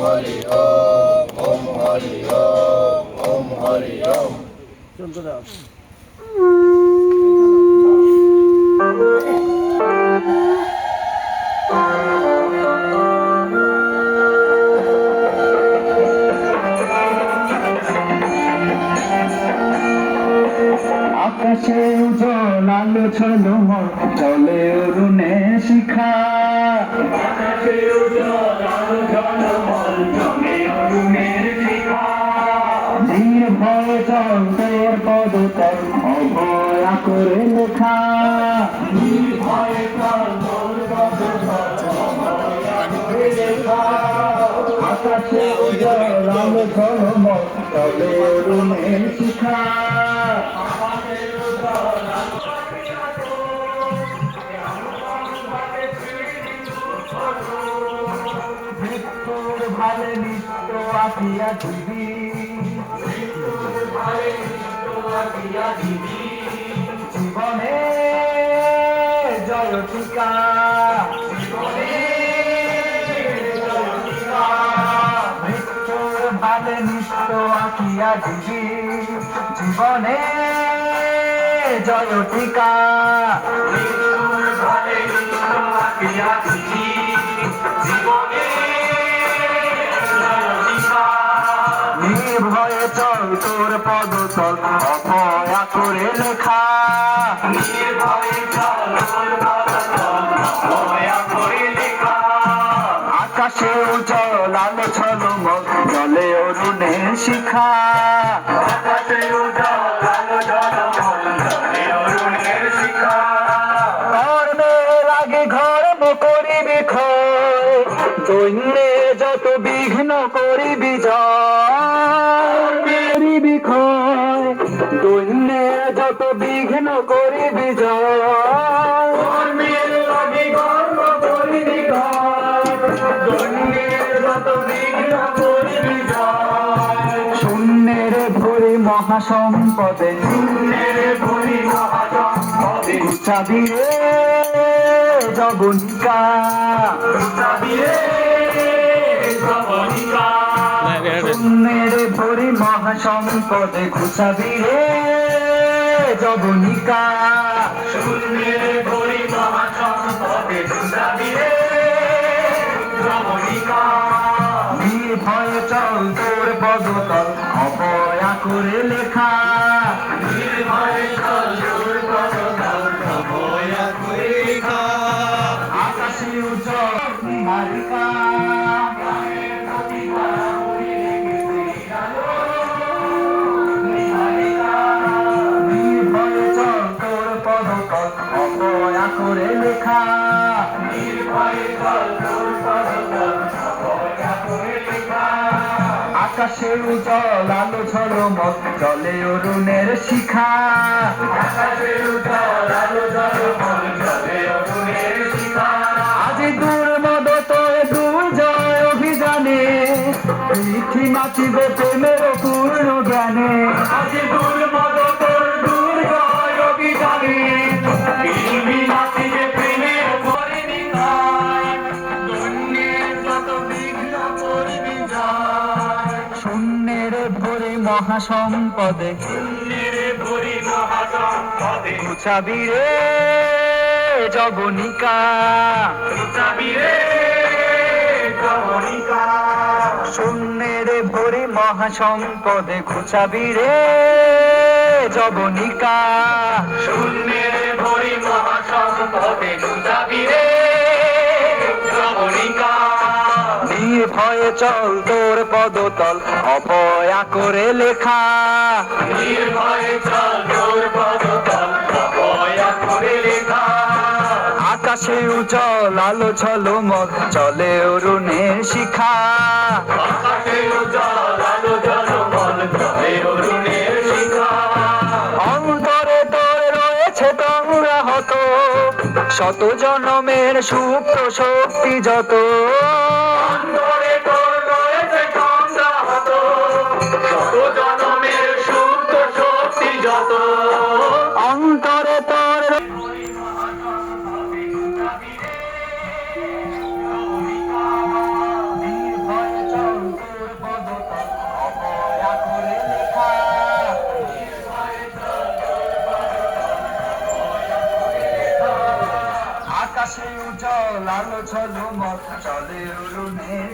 হরি ওম ওম হরি ওম হরি ওম আকাশে উজ্জ্বল আলো ছলো চলে অরুণে শিখা। আকাশে উজ্জ্বল আলো ছলো মৃত্যুর ভালে নিত্য আপিয়া দিবি মৃত্যুর ভালে নিত্য আপিয়া দিবি জীবনে জয়টিকা জীবনে মৃত্যুর ভালে নিত্য আপিয়া দিবি। জীবনে জয় টিকা মৃত্যুর ভালে নিত্য আপিয়া দিবি জীবনে নির্ভয়ে চল তোর পদতল, অপয়া করে লেখা। শিখা মহাসম্পদে চাবি রে জগনিকা। চাবি রে জগনিকা। শূন্যের ভরি মহাসম্পদে ঘুষাবি রে জগনিকা। শূন্যের ভরি মহাসম্পদে ঘুষাবি রে নির্ভয়ে চল তোর পদতল অপয়া করে লেখা। নির্ভয়ে করে লেখা। চল লেখা আকাশে উজ্জ্বল আলো ঝলমল জলে অরুণের শিখা। আলো আজ দুর্মদ তোর দুর্জয় অভিযানে পৃথি নাচিবে প্রেমের পূর্ণ জ্ঞানে। আজ দুর্মদ তোর মহাসম্পদে। গুছাবি রে জগনিকা। গুছাবি রে জগনিকা। শূন্যের ভরে মহাসম্পদে গুছাবি রে জগনিকা। শূন্যের ভরে মহাসম্পদে গুছাবি রে জগনিকা। নির্ভয়ে চল তোর পদতল অপয়া করে লেখা। নির্ভয়ে চল তোর পদতল অপয়া করে লেখা। আকাশে উজ্জ্বল আলো ঝলমল চলে অরুণের শিখা। আকাশে উজ্জ্বল আলো ঝলমল চলে অরুণের শত জনমের সুপ্ত শক্তি যত।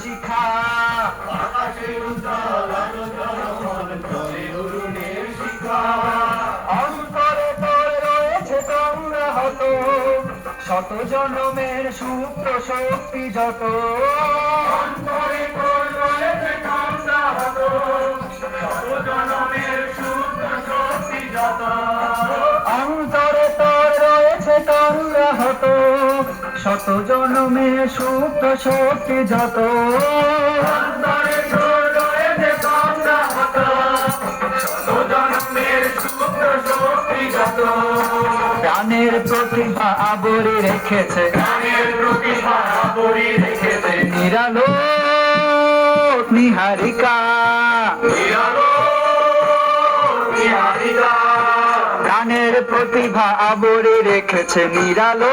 শিখা রয়েছে তোমরা শত জনমের সুপ্ত শক্তি যত অন্তরে তোর রয়েছে কামনা হতো জনমের শুদ্ধ শক্তি যত অন্তরে তোর রয়েছে তোমরা হত শত জনমের সুপ্ত শক্তি যত। প্রাণের প্রতিভা আবরে রেখেছে। প্রাণের প্রতিভা আবরি রেখেছে। নিরালো নিহারিকা। নিরালো নিহারিকা। প্রাণের প্রতিভা আবরে রেখেছে। নিরালো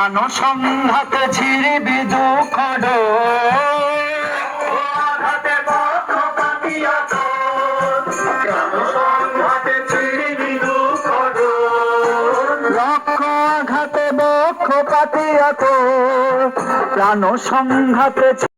প্রাণ সংঘাত বক্ষ পাতিয়া তোর প্রাণ সংঘাতে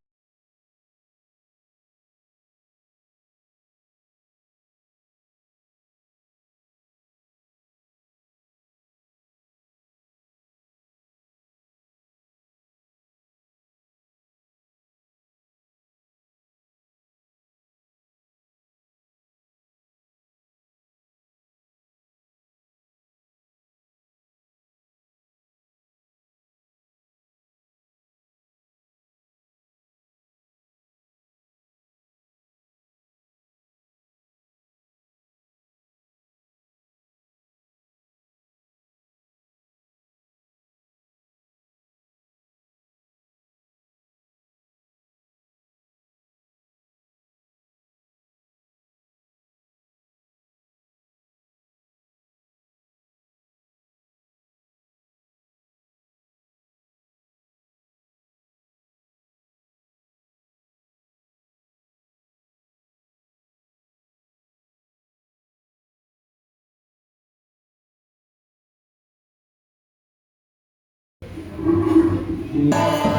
you.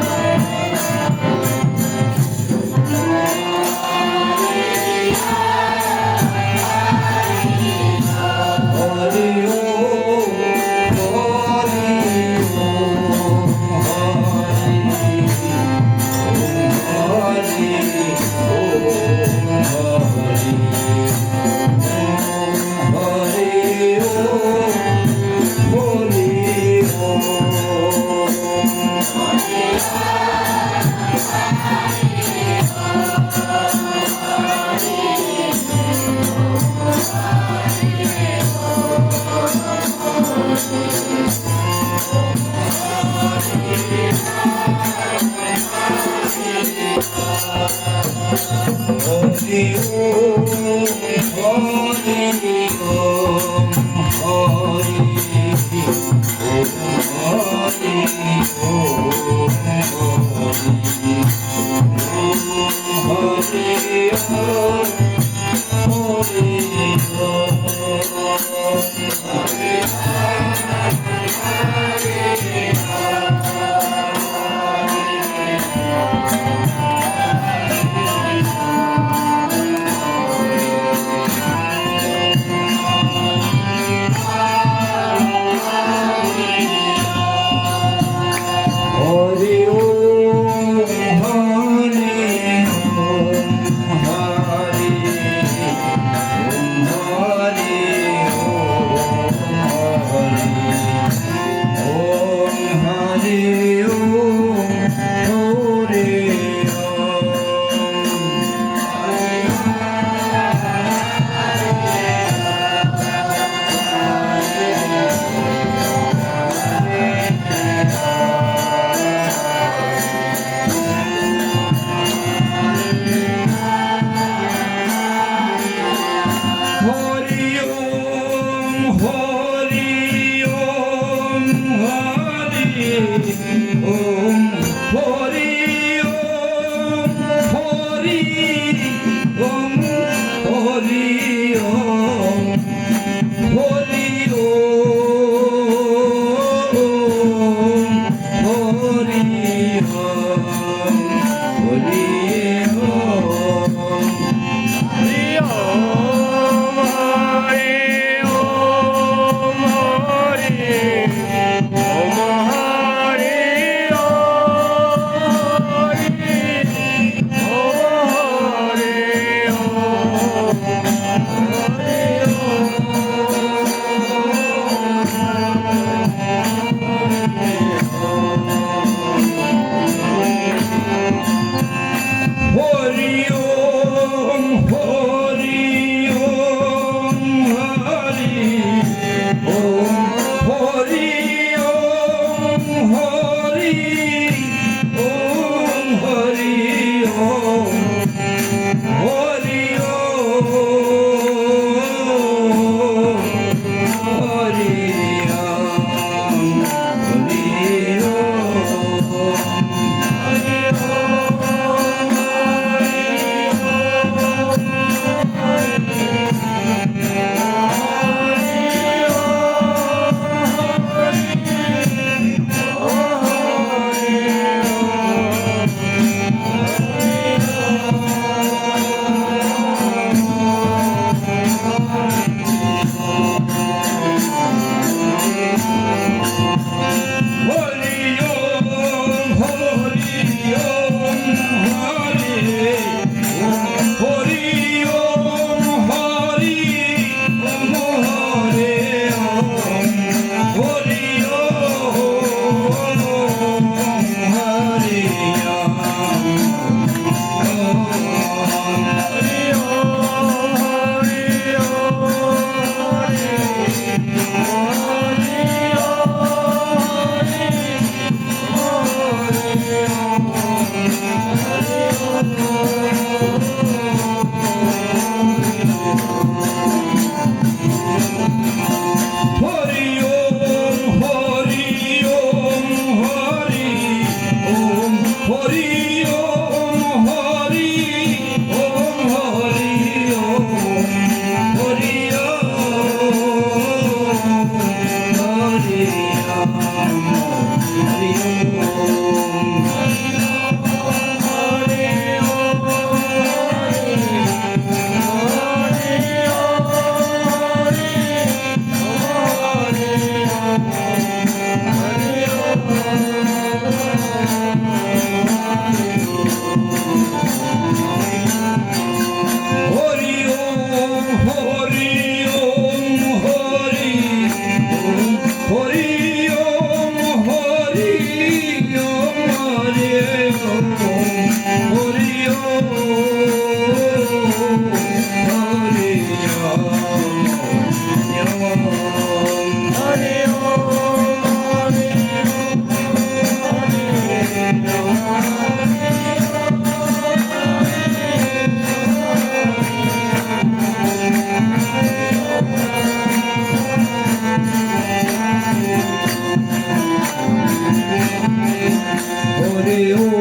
ore ore